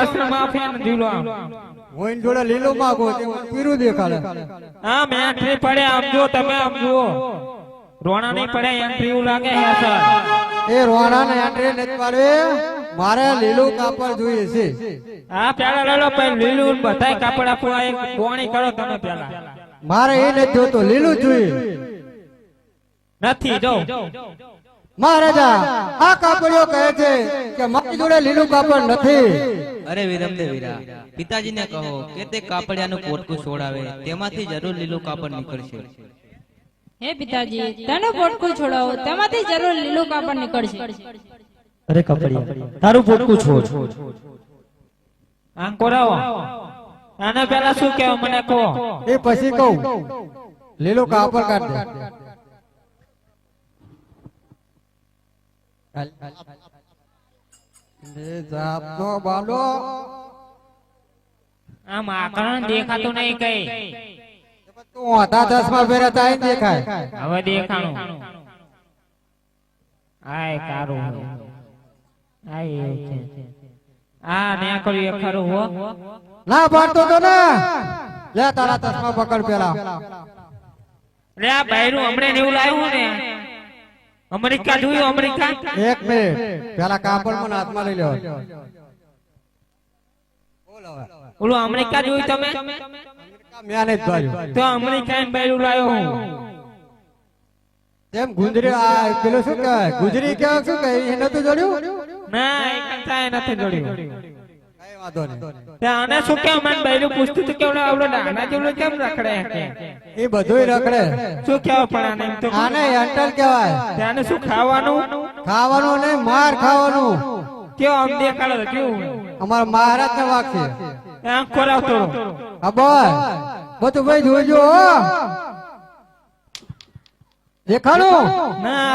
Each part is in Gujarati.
આશ્રમ આશ્રમ માફિયા ઝૂલો આમ. જોડે લીલો માગો તે પીરું દેખાડે. હા મેં પડે આમ જુઓ તમે આમ જુઓ. રોણા નહીં પડે એન્ટ્રી એવું લાગે હે સર એ રોણા ને એન્ટ્રી નથી પાડવી. મારે લીલું કાપડ જોઈએ છે. હા પેલા લેલો પછી લીલું બધાય કાપડ આપવા એક કોણી કરો તમે પેલા. મારે એ નથી જોતો લીલું જોઈએ. નથી જો મહારાજા આ કાપડિયો કહે છે કે મારી જોડે લીલું કાપડ નથી. અરે વિરમદેવ વીરા પિતાજીને કહો કે તે કાપડિયાનું પોટકું છોડાવે તેમાંથી જરૂર લીલું કાપડ નીકળશે. હે પિતાજી તને પોટકું છોડાવો તેમાંથી જરૂર લીલું કાપડ નીકળશે. અરે કાપડિયા તારું પોટકું છોડ. આમ કોરાવો. આને પેલા શું કહેવા મને કહો? એ પછી કહું. લીલું કાપડ કાઢ દે એ જાપનો બાલો. આમ આકરણ દેખાતું નહીં કઈ. તું હતા ચશ્મા પહેર્યા તા દેખાય. હવે દેખાણું. આય કારું. આય એવું છે. આ ને કર્યું ખરું હો. ના પાડતો તો ને. લે તારા ચશ્મા પકડ પેલા. લે આ બૈરું હમણાં ને એવું લાવ્યું ને. અમેરિકા જોયું અમેરિકા? એક મિનિટ. પેલા કાપડ મને હાથમાં લઈ લેવા ઓલું અમેરિકા જોયું તમે? મેં તો અમેરિકા ને બૈરું લાયો હું. તેમ ગુંજરી આ પેલું શું કહે ગુજરી કહેવાય શું કહે એને તો જોડ્યું? ના એ કંટાળે નથી જોડ્યું. આને શું કેવું મને બૈરું પૂછતું હતું કે આવડો નાના જેવડો કેમ રખડે એ બધુંય રખડે. શું પણ આને તો? આને એન્ટલ કહેવાય. ત્યાંને શું ખાવાનું? ખાવાનું નહીં માર ખાવાનું. કેવો આમ દેખાડો કેવું? અમારા મહારાજ ને છે આમ ખોરાવતો હા બોલ. બધું ભાઈ જોજો. દેખાડું. ના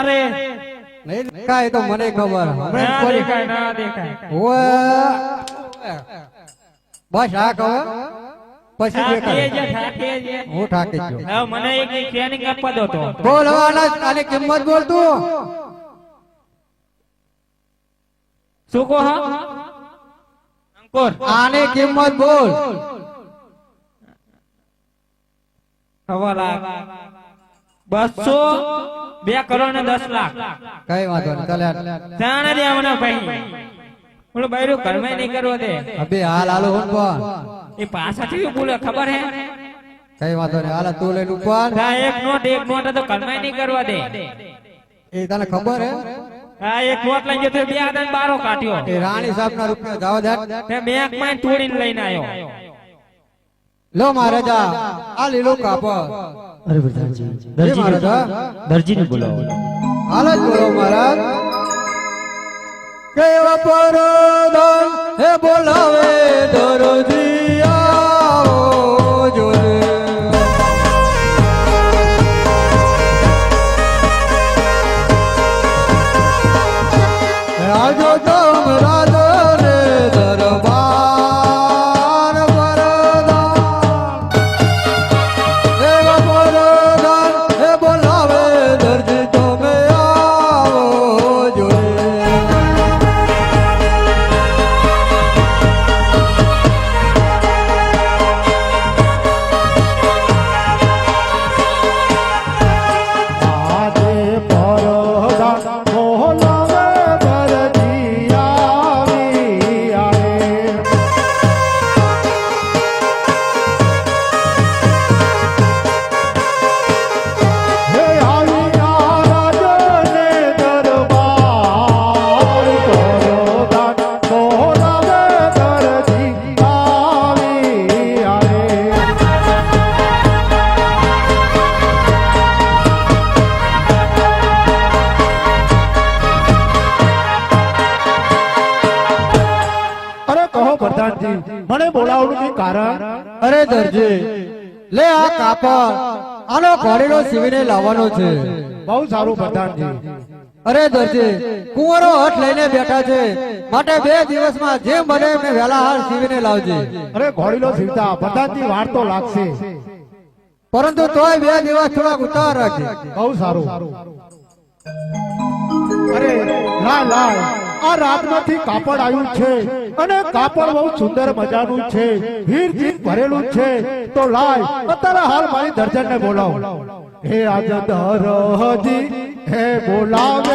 નહીં દેખાય તો મને ખબર. હમણાં ના દેખાય ના દેખાય. બસ આ કહો. પછી. હું ઠાકી ગયો. હવે મને એક ટ્રેનિંગ આપવા દો તો. બોલ હવે કિંમત બોલ તું. શું કહો? અંકુર. આની કિંમત બોલ. સવા લાખ. બસો બે કરોડ ને દસ લાખ. કઈ વાંધો નહીં ચાલે. જાણે દેવાના ભાઈ. ઓલું બાયરો ઘરમાં નહીં કરવા દે અબે હાલ હાલો હું કોણ એ પાછાથી બોલે ખબર હે? કઈ વાંધો નહીં હાલ તું લઈને ઉપર આ એક નોટ એક નોટ તો ઘરમાં નહીં કરવા દે એ તને ખબર હે? હા એક નોટ લઈ ગયો તો બે આદન બારો કાઢ્યો. એ રાણી સાહેબ ના રૂપિયા જાવ દે તે બેંકમાં તોડીને લઈને આવ્યો. લો મહારાજા આ લીલો કાપો અરે પ્રધાનજી દરજી દરજી ને બોલાવો. હાલ જ બોલો મહારાજ. કેવા પરદાન હે બોલાવે. કહો મને બોલાવવાનું કારણ? અરે દરજી, લે આ કાપડ, આનો ઘોડીનો સીવીને લાવવાનો છે. બહુ સારું પ્રધાનજી. અરે દરજી, કુંવરો હટ લઈને બેઠા છે. માટે બે દિવસમાં જેમ બને એમને વહેલા હાલ સીવીને લાવજે. અરે ઘોડીનો સીવતા, પ્રધાનજી વાર તો લાગશે. પરંતુ તોય બે દિવસ થોડાક ઉતાર રાખજે. બહુ સારું. અરે, લાલ લાય આ રાતમાંથી કાપડ આવ્યું છે અને કાપડ બહુ સુંદર મજાનું છે. હીરથી ભરેલું છે. તો લાય, અત્યારે હાલ મારી દર્જનને બોલાવો. હે રાજા દરજી હે બોલાવ.